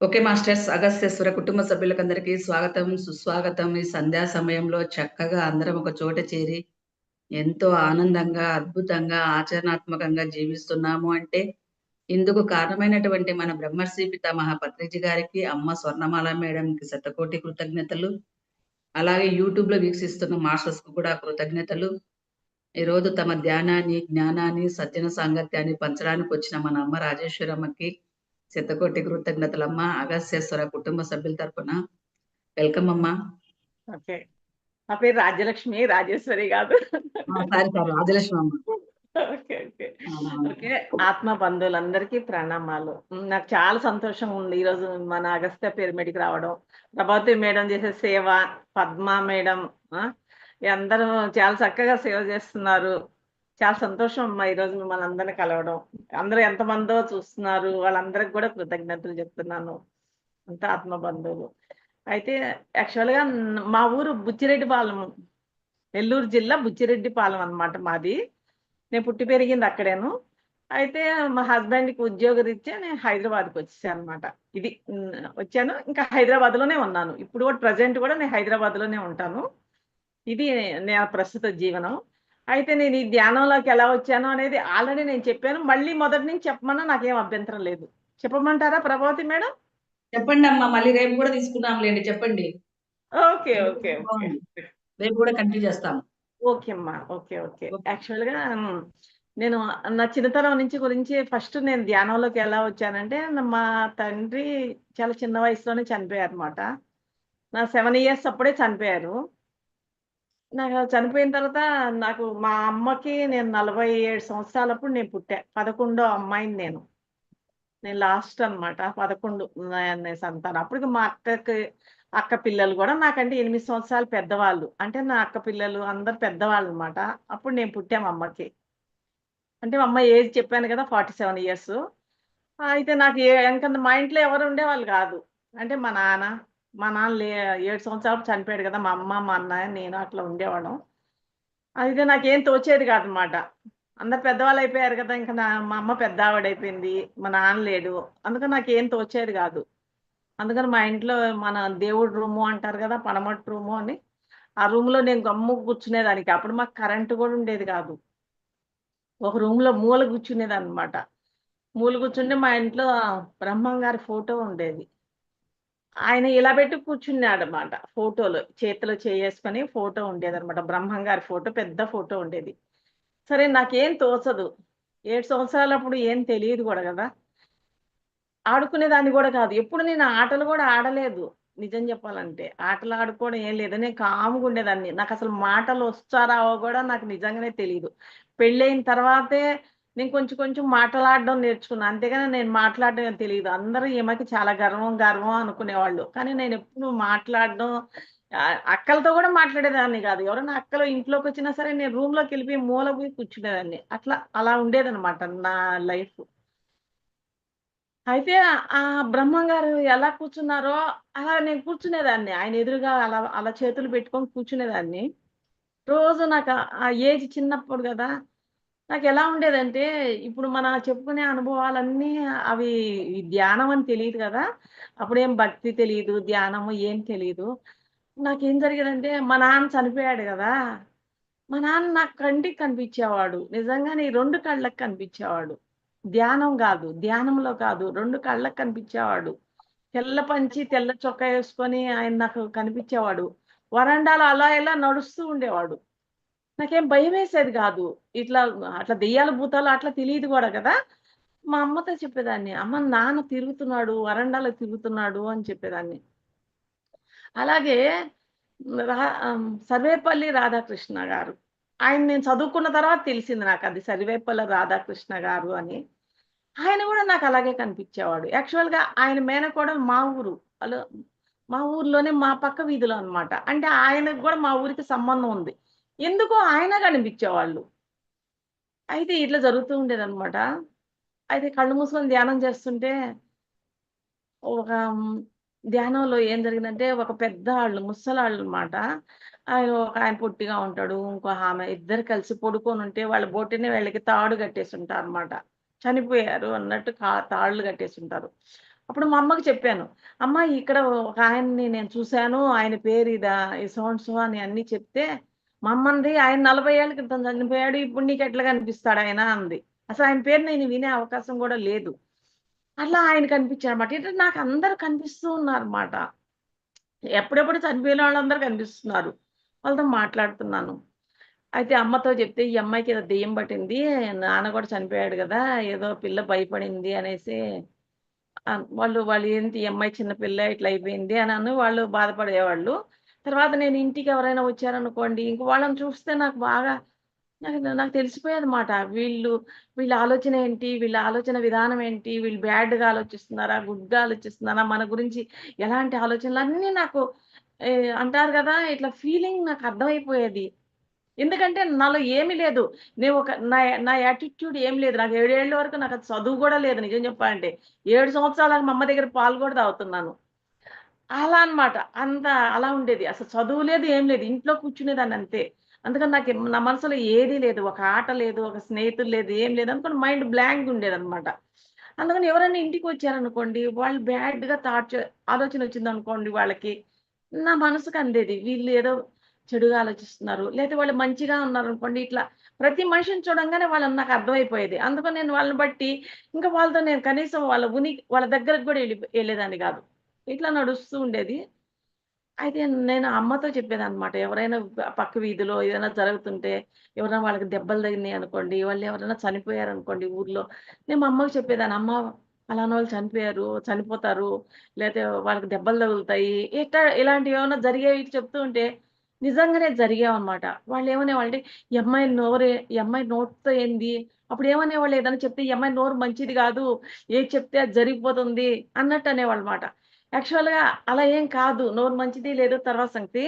Okay masters Agastyeswara కుటుంబ సభ్యులకందరికీ స్వాగతం సుస్వాగతం. ఈ సంధ్యా సమయంలో చక్కగా అందరం ఒక చోట చేరి ఎంతో ఆనందంగా అద్భుతంగా ఆచరణాత్మకంగా జీవిస్తున్నాము అంటే ఇందుకు కారణమైనటువంటి మన బ్రహ్మశ్రీ పితామహ పత్రిజీ గారికి అమ్మ స్వర్ణమాల మేడంకి శతకోటి కృతజ్ఞతలు. అలాగే యూట్యూబ్లో వీక్షిస్తున్న మాస్టర్స్కు కూడా కృతజ్ఞతలు. ఈరోజు తమ ధ్యానాన్ని జ్ఞానాన్ని సజ్జన సాంగత్యాన్ని పంచడానికి వచ్చిన మన అమ్మ రాజేశ్వరమ్మకి శతకోటి కృతజ్ఞతలమ్మ. అగస్యేశ్వర కుటుంబ సభ్యుల తరపున వెల్కమ్ అమ్మా. ఓకే. నా పేరు రాజ్యలక్ష్మి రాజేశ్వరి కాదు. రాజలక్ష్మి అమ్మ. ఓకే ఆత్మ బంధువులందరికీ ప్రణామాలు. నాకు చాలా సంతోషంగా ఉంది ఈరోజు మన అగస్త్య పిరమిడ్కి రావడం. ప్రభావతి మేడం చేసే సేవ పద్మ మేడం ఈ అందరూ చాలా చక్కగా సేవ చేస్తున్నారు. చాలా సంతోషం అమ్మా ఈరోజు మిమ్మల్ని అందరిని కలవడం. అందరూ ఎంతమందో చూస్తున్నారు. వాళ్ళందరికి కూడా కృతజ్ఞతలు చెప్తున్నాను. అంత ఆత్మ బంధువులు అయితే యాక్చువల్గా మా ఊరు బుచ్చిరెడ్డిపాలెం నెల్లూరు జిల్లా బుచ్చిరెడ్డిపాలెం అన్నమాట మాది. నేను పుట్టి పెరిగింది అక్కడేను. అయితే మా హస్బెండ్కి ఉద్యోగరీత్యా నేను హైదరాబాద్కి వచ్చేసాను అనమాట ఇది వచ్చాను. ఇంకా హైదరాబాద్లోనే ఉన్నాను. ఇప్పుడు కూడా ప్రజెంట్ కూడా నేను హైదరాబాద్లోనే ఉంటాను. ఇది నా ప్రస్తుత జీవనం. అయితే నేను ఈ ధ్యానంలోకి ఎలా వచ్చాను అనేది ఆల్రెడీ నేను చెప్పాను. మళ్ళీ మొదటి నుంచి చెప్పమన్నా నాకేం అభ్యంతరం లేదు. చెప్పమంటారా ప్రభావతి మేడం? చెప్పండి అమ్మా మళ్ళీ రేపు కూడా తీసుకుందాంలేండి చెప్పండి. ఓకే ఓకే రేపు కూడా కంటిన్యూ చేస్తాం ఓకే అమ్మా ఓకే ఓకే. యాక్చువల్గా మ్, నేను నా చిన్నతనం నుంచి గురించి ఫస్ట్ నేను ధ్యానంలోకి ఎలా వచ్చానంటే మా తండ్రి చాలా చిన్న వయసులోనే చనిపోయారు అనమాట నా సెవెన్ ఇయర్స్ అప్పుడే చనిపోయారు. నాకు చనిపోయిన తర్వాత నాకు మా అమ్మకి నేను నలభై ఏడు సంవత్సరాలప్పుడు నేను పుట్టా. పదకొండో అమ్మాయిని నేను. నేను లాస్ట్ అన్నమాట. పదకొండు సంతానం. అప్పటికి మా అక్కకి అక్క పిల్లలు కూడా నాకంటే ఎనిమిది సంవత్సరాలు పెద్దవాళ్ళు. అంటే నా అక్క పిల్లలు అందరు పెద్దవాళ్ళు అనమాట అప్పుడు నేను పుట్టాం అమ్మకి. అంటే మా అమ్మ ఏజ్ చెప్పాను కదా ఫార్టీ సెవెన్ ఇయర్స్. అయితే నాకు ఏ ఇంకా మా ఇంట్లో ఎవరు ఉండేవాళ్ళు కాదు. అంటే మా నాన్న మా నాన్న లే ఏడు సంవత్సరాలు చనిపోయాడు కదా మా అమ్మ మా అన్నయ్య నేను అట్లా ఉండేవాళ్ళం. అయితే నాకేం తోచేది కాదనమాట. అందరు పెద్దవాళ్ళు అయిపోయారు కదా ఇంకా నా మా అమ్మ పెద్ద ఆవిడ అయిపోయింది మా నాన్న లేడు. అందుకని నాకు ఏం తోచేది కాదు. అందుకని మా ఇంట్లో మన దేవుడు రూము అంటారు కదా పనమట్టు రూము అని ఆ రూమ్లో నేను గమ్ము కూర్చునేదానికి. అప్పుడు మాకు కరెంటు కూడా ఉండేది కాదు. ఒక రూమ్లో మూల కూర్చునేది అనమాట మూల కూర్చుంటే మా ఇంట్లో బ్రహ్మం గారి ఫోటో ఉండేది. ఆయన ఇలా పెట్టి కూర్చున్నాడు అనమాట ఫోటోలో చేతిలో చేసుకొని ఫోటో ఉండేది అనమాట బ్రహ్మం గారి ఫోటో పెద్ద ఫోటో ఉండేది. సరే నాకేం తోచదు. ఏడు సంవత్సరాలప్పుడు ఏం తెలియదు కూడా కదా. ఆడుకునేదాన్ని కూడా కాదు. ఎప్పుడు నేను ఆటలు కూడా ఆడలేదు. నిజం చెప్పాలంటే ఆటలు ఆడుకోవడం ఏం లేదు. నేను కాముగా ఉండేదాన్ని. నాకు అసలు మాటలు వస్తారావో కూడా నాకు నిజంగానే తెలియదు పెళ్ళైన తర్వాతే నేను కొంచెం కొంచెం మాట్లాడడం నేర్చుకున్నాను అంతేగాని నేను మాట్లాడడం తెలియదు అందరూ ఈమెకి చాలా గర్వం గర్వం అనుకునేవాళ్ళు. కానీ నేను ఎప్పుడు మాట్లాడడం అక్కలతో కూడా మాట్లాడేదాన్ని కాదు. ఎవరైనా అక్కలు ఇంట్లోకి వచ్చినా సరే నేను రూమ్లోకి వెళ్ళిపోయి మూల పోయి కూర్చునేదాన్ని. అట్లా అలా ఉండేదన్నమాట నా లైఫ్. అయితే ఆ బ్రహ్మం గారు ఎలా కూర్చున్నారో అలా నేను కూర్చునేదాన్ని. ఆయన ఎదురుగా అలా అలా చేతులు పెట్టుకొని కూర్చునేదాన్ని. రోజు నాకు ఆ ఏజ్ చిన్నప్పుడు కదా నాకు ఎలా ఉండేదంటే ఇప్పుడు మన చెప్పుకునే అనుభవాలన్నీ అవి ఈ ధ్యానం అని తెలియదు కదా. అప్పుడేం భక్తి తెలియదు ధ్యానము ఏం తెలియదు. నాకేం జరిగేదంటే మా నాన్న చనిపోయాడు కదా. మా నాన్న నాకు కంటికి కనిపించేవాడు. నిజంగానే ఈ రెండు కళ్ళకి కనిపించేవాడు. ధ్యానం కాదు ధ్యానంలో కాదు రెండు కళ్ళకి కనిపించేవాడు. తెల్ల పంచి తెల్ల చొక్కా వేసుకొని ఆయన నాకు కనిపించేవాడు. వరండాలో అలా ఇలా నడుస్తూ ఉండేవాడు. నాకేం భయం వేసేది కాదు. ఇట్లా అట్లా దెయ్యాల భూతాలు అట్లా తెలియదు కూడా కదా. మా అమ్మతో చెప్పేదాన్ని అమ్మ నాన్న తిరుగుతున్నాడు వరండాలో తిరుగుతున్నాడు అని చెప్పేదాన్ని. అలాగే రా సర్వేపల్లి రాధాకృష్ణ గారు. ఆయన నేను చదువుకున్న తర్వాత తెలిసింది నాకు అది సర్వేపల్లి రాధాకృష్ణ గారు అని. ఆయన కూడా నాకు అలాగే కనిపించేవాడు. యాక్చువల్గా ఆయన మేనకోడలు మా ఊరు వాళ్ళు మా ఊర్లోనే మా పక్క వీధిలో అన్నమాట. అంటే ఆయనకు కూడా మా ఊరికి సంబంధం ఉంది. ఎందుకో ఆయన కనిపించేవాళ్ళు అయితే ఇట్లా జరుగుతూ ఉండేదనమాట అయితే కళ్ళు మూసుకొని ధ్యానం చేస్తుంటే ఒక ధ్యానంలో ఏం జరిగిందంటే ఒక పెద్ద వాళ్ళు ముసలాళ్ళు అనమాట ఆయన ఒక ఆయన పొట్టిగా ఉంటాడు ఇంకో ఆమె ఇద్దరు కలిసి పడుకొని ఉంటే వాళ్ళ బొట్టిని వీళ్ళకి తాడు కట్టేసి ఉంటారు అనమాట చనిపోయారు అన్నట్టు కా తాళ్ళు కట్టేసి ఉంటారు అప్పుడు మా అమ్మకి చెప్పాను. అమ్మ ఇక్కడ ఒక ఆయన్ని నేను చూసాను. ఆయన పేరు ఇదా ఈ సో సో అని అన్ని చెప్తే, మమ్మంది ఆయన నలభై ఏళ్ళ క్రితం చనిపోయాడు. ఇప్పుడు నీకు ఎట్లా కనిపిస్తాడు ఆయన అంది. అసలు ఆయన పేరు నేను వినే అవకాశం కూడా లేదు. అట్లా ఆయన కనిపించారన్నమాట. అంటే నాకు అందరూ కనిపిస్తూ ఉన్నారన్నమాట. ఎప్పుడెప్పుడు చనిపోయిన వాళ్ళందరూ కనిపిస్తున్నారు. వాళ్ళతో మాట్లాడుతున్నాను. అయితే అమ్మతో చెప్తే, "ఈ అమ్మాయికి ఏదో దెయ్యం పట్టింది. నాన్న కూడా చనిపోయాడు కదా ఏదో పిల్ల భయపడింది" అనేసి వాళ్ళు వాళ్ళు ఏంటి ఈ అమ్మాయి చిన్న పిల్ల ఇట్లా అయిపోయింది అని వాళ్ళు బాధపడేవాళ్ళు. తర్వాత నేను ఇంటికి ఎవరైనా వచ్చారనుకోండి, ఇంక వాళ్ళని చూస్తే నాకు బాగా నాకు నాకు తెలిసిపోయేదన్నమాట. వీళ్ళు వీళ్ళ ఆలోచన ఏంటి? వీళ్ళ ఆలోచన విధానం ఏంటి? వీళ్ళు బ్యాడ్‌గా ఆలోచిస్తున్నారా? గుడ్‌గా ఆలోచిస్తున్నారా? మన గురించి ఎలాంటి ఆలోచనలు అన్నీ నాకు అంటారు కదా ఇట్లా ఫీలింగ్ నాకు అర్థమైపోయేది. ఎందుకంటే నాలో ఏమీ లేదు. నేను ఒక నా నా యాటిట్యూడ్ ఏం లేదు. నాకు 7 ఏళ్ళ వరకు నాకు అది చదువు కూడా లేదు నిజం చెప్పాలంటే. ఏడు సంవత్సరాలకు మా అమ్మ దగ్గర పాలు కూడా తాగుతున్నాను. అలా అన్నమాట. అంత అలా ఉండేది. అసలు చదువు లేదు, ఏం లేదు. ఇంట్లో కూర్చునేదాన్ని అంతే. అందుకని నాకు నా మనసులో ఏదీ లేదు. ఒక ఆట లేదు, ఒక స్నేహితులు లేదు, ఏం లేదు. అనుకోని మైండ్ బ్లాంక్ ఉండేదన్నమాట. అందుకని ఎవరైనా ఇంటికి వచ్చారనుకోండి, వాళ్ళు బ్యాడ్‌గా థాట్ ఆలోచన ఆలోచన వచ్చిందనుకోండి వాళ్ళకి, నా మనసుకు అందేది. వీళ్ళు ఏదో చెడుగా ఆలోచిస్తున్నారు. లేతే వాళ్ళు మంచిగా ఉన్నారనుకోండి, ఇట్లా ప్రతి మనిషిని చూడంగానే వాళ్ళని నాకు అర్థమైపోయేది. అందుకని నేను వాళ్ళని బట్టి ఇంకా వాళ్ళతో నేను కనీసం వాళ్ళ ఉనికి వాళ్ళ దగ్గరకి కూడా వెళ్ళి వెళ్ళేదాన్ని కాదు ఇట్లా నడుస్తూ ఉండేది. అయితే నేను అమ్మతో చెప్పేదాన్నమాట. ఎవరైనా పక్క వీధిలో ఏదైనా జరుగుతుంటే, ఎవరైనా వాళ్ళకి దెబ్బలు తగినాయి అనుకోండి, వాళ్ళు ఎవరైనా చనిపోయారు అనుకోండి ఊర్లో, నేను మా అమ్మకి చెప్పేదాన్ని. "అమ్మ పలానోళ్ళు చనిపోయారు, చనిపోతారు. లేకపోతే వాళ్ళకి దెబ్బలు తగులుతాయి." ఇట్లా ఇలాంటివి ఏమైనా జరిగేవి చెప్తూ ఉంటే, నిజంగానే జరిగేవన్నమాట. వాళ్ళు ఏమనేవాళ్ళంటే, "ఈ అమ్మాయి నోరే ఈ అమ్మాయి నోటితో ఏంది?" అప్పుడు ఏమనేవాళ్ళు ఏదైనా చెప్తే, "ఈ అమ్మాయి నోరు మంచిది కాదు ఏది చెప్తే అది జరిగిపోతుంది" అన్నట్టు అనేవాళ్ళన్నమాట. యాక్చువల్‌గా అలా ఏం కాదు. నోరు మంచిది లేదో తర్వాత సంగతి.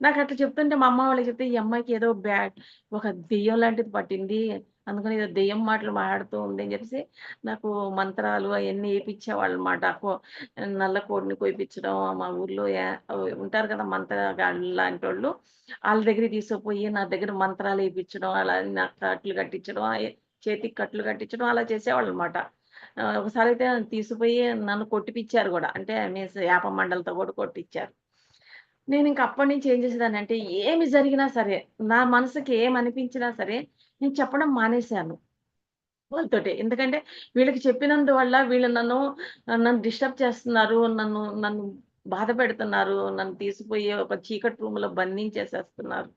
నాకు అట్లా చెప్తుంటే మా అమ్మ వాళ్ళకి చెప్తే, "ఈ అమ్మాయికి ఏదో బ్యాడ్ ఒక దెయ్యం లాంటిది పట్టింది. అందుకని ఏదో దెయ్యం మాటలు మాట్లాడుతూ ఉంది" అని చెప్పేసి నాకు మంత్రాలు అయన్నీ ఏపిచ్చేవాళ్ళన్నమాట. కొ నల్ల కోడిని కోయిపించడం మా ఊర్లో ఉంటారు కదా! మంత్రగాళ్ళు లాంటివాళ్ళు వాళ్ళ దగ్గరికి తీసుకుపోయి నా దగ్గర మంత్రాలు వేయించడం అలా నాకు కట్లు కట్టించడం, చేతికి కట్లు కట్టించడం అలా చేసేవాళ్ళు అనమాట ఒకసారి అయితే తీసుకుపోయి నన్ను కొట్టిపిచ్చారు కూడా అంటే మీన్స్ యాప మండలతో కూడా కొట్టిచ్చారు. అప్పటి అప్పటినుంచి ఏం చేసేదాన్ని అంటే, ఏమి జరిగినా సరే, నా మనసుకి ఏమనిపించినా సరే, నేను చెప్పడం మానేశాను. వాళ్ళతోటి. ఎందుకంటే వీళ్ళకి చెప్పినందువల్ల వీళ్ళు నన్ను నన్ను డిస్టర్బ్ చేస్తున్నారు. నన్ను నన్ను బాధ పెడుతున్నారు. నన్ను తీసిపోయి ఒక చీకటి రూమ్‌లో బంధించేసేస్తున్నారు.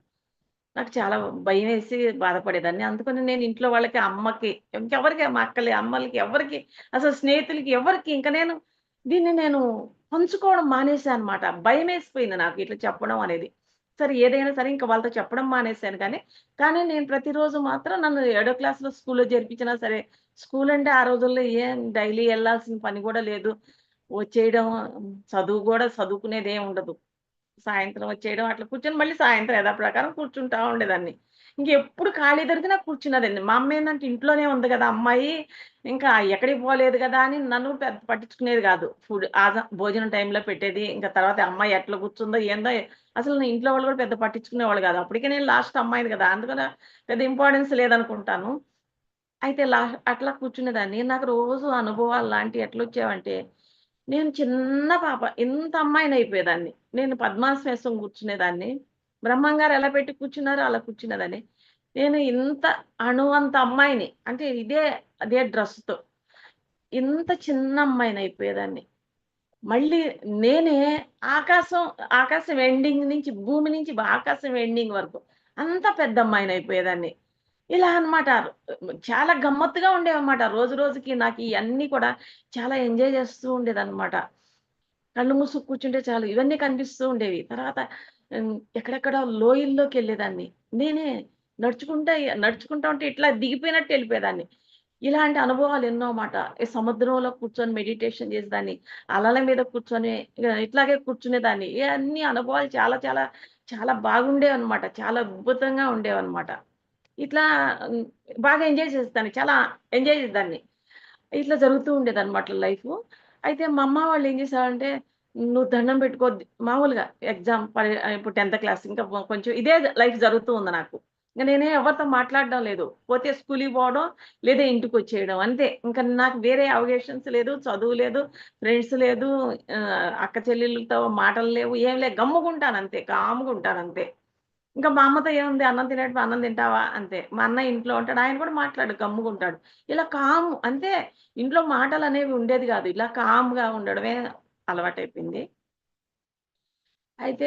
నాకు చాలా భయమేసి బాధపడేదాన్ని. అందుకని నేను ఇంట్లో వాళ్ళకి, అమ్మకి ఇంకెవరికి మా అక్కలే, అమ్మలకి ఎవరికి అసలు స్నేహితులకి ఎవరికి ఇంకా నేను దీన్ని నేను పంచుకోవడం మానేసాను అనమాట భయం వేసిపోయింది నాకు ఇట్లా చెప్పడం అనేది. సరే ఏదైనా సరే ఇంకా వాళ్ళతో చెప్పడం మానేశాను కానీ, కానీ నేను ప్రతిరోజు మాత్రం నన్ను ఏడో క్లాస్‌లో స్కూల్‌లో జరిపించినా సరే, స్కూల్ అంటే ఆ రోజుల్లో ఏం డైలీ వెళ్ళాల్సిన పని కూడా లేదు. వచ్చేయడం, చదువు కూడా చదువుకునేదేం ఉండదు. సాయంత్రం వచ్చేయడం అట్లా కూర్చొని మళ్ళీ సాయంత్రం యథాప్రకారం కూర్చుంటా ఉండేదాన్ని. ఇంకెప్పుడు ఖాళీ దొరికినా కూర్చున్నదండి మా అమ్మ ఏంటంటే ఇంట్లోనే ఉంది కదా అమ్మాయి, ఇంకా ఎక్కడికి పోలేదు కదా అని నన్ను పెద్ద పట్టించుకునేది కాదు ఫుడ్ భోజనం టైంలో పెట్టేది. ఇంకా తర్వాత అమ్మాయి ఎట్లా కూర్చుందో ఏందో అసలు నా ఇంట్లో వాళ్ళు కూడా పెద్ద పట్టించుకునేవాళ్ళు కాదు అప్పటికే నేను లాస్ట్ అమ్మాయిని కదా అందుకని పెద్ద ఇంపార్టెన్స్ లేదనుకుంటాను. అయితే లా అట్లా కూర్చునేదాన్ని. నాకు రోజు అనుభవాలు లాంటివి వచ్చావంటే నేను చిన్న పాప ఇంత అమ్మాయినయిపోయేదాన్ని. నేను పద్మాసనం కూర్చునేదాన్ని. బ్రహ్మం గారు ఎలా పెట్టి కూర్చున్నారో అలా కూర్చునేదాన్ని. నేను ఇంత అణువంత అమ్మాయిని. అంటే ఇదే అదే డ్రెస్‌తో. ఇంత చిన్న అమ్మాయిని అయిపోయేదాన్ని మళ్ళీ నేనే ఆకాశం, ఆకాశం ఎండింగ్ నుంచి భూమి నుంచి ఆకాశం ఎండింగ్ వరకు అంత పెద్ద అమ్మాయిని అయిపోయేదాన్ని ఇలా అన్నమాట. చాలా గమ్మత్తుగా ఉండేవన్నమాట. రోజు రోజుకి నాకు ఇవన్నీ కూడా చాలా ఎంజాయ్ చేస్తూ ఉండేదన్నమాట. కళ్ళు మూసుకు కూర్చుంటే చాలు ఇవన్నీ కనిపిస్తూ ఉండేవి. తర్వాత ఎక్కడెక్కడ లోయల్లోకి వెళ్ళేదాన్ని నేనే నడుచుకుంటా నడుచుకుంటా ఉంటే ఇట్లా దిగిపోయినట్టు వెళ్ళిపోయేదాన్ని ఇలాంటి అనుభవాలు ఎన్నో మాట. సముద్రంలో కూర్చొని మెడిటేషన్ చేసేదాన్ని. అలల మీద కూర్చొని ఇట్లాగే కూర్చునేదాన్ని. ఇవన్నీ అనుభవాలు చాలా చాలా చాలా బాగుండేవన్నమాట. చాలా అద్భుతంగా ఉండేవన్నమాట. ఇట్లా బాగా ఎంజాయ్ చేసేదాన్ని. చాలా ఎంజాయ్ చేసేదాన్ని. ఇట్లా జరుగుతూ ఉండేదన్నమాట లైఫ్ అయితే మా అమ్మ వాళ్ళు ఏం చేసారంటే "నువ్వు దండం పెట్టుకో" మామూలుగా ఎగ్జామ్ పరి ఇప్పుడు 10థ్ క్లాస్ ఇంకా కొంచెం ఇదే లైఫ్ జరుగుతూ ఉంది నాకు. ఇంకా నేనే ఎవరితో మాట్లాడడం లేదు. పోతే స్కూల్‌కి పోవడం, లేదా ఇంటికి వచ్చేయడం అంతే. ఇంకా నాకు వేరే అవగేషన్స్ లేదు, చదువు లేదు, ఫ్రెండ్స్ లేదు, అక్క చెల్లెళ్ళతో మాటలు లేవు, ఏం లేవు. గమ్ముగుంటానంతే. అంతే ఇంకా మా అమ్మతో ఏముంది అన్నం తినేటప్పుడు అన్నం తింటావా? అంతే. మా అన్నయ్య ఇంట్లో ఉంటాడు. ఆయన కూడా మాట్లాడు గమ్ముకుంటాడు ఇలా కాము అంతే. ఇంట్లో మాటలు అనేవి ఉండేది కాదు ఇలా కామ్‌గా ఉండడమే అలవాటైపోయింది. అయితే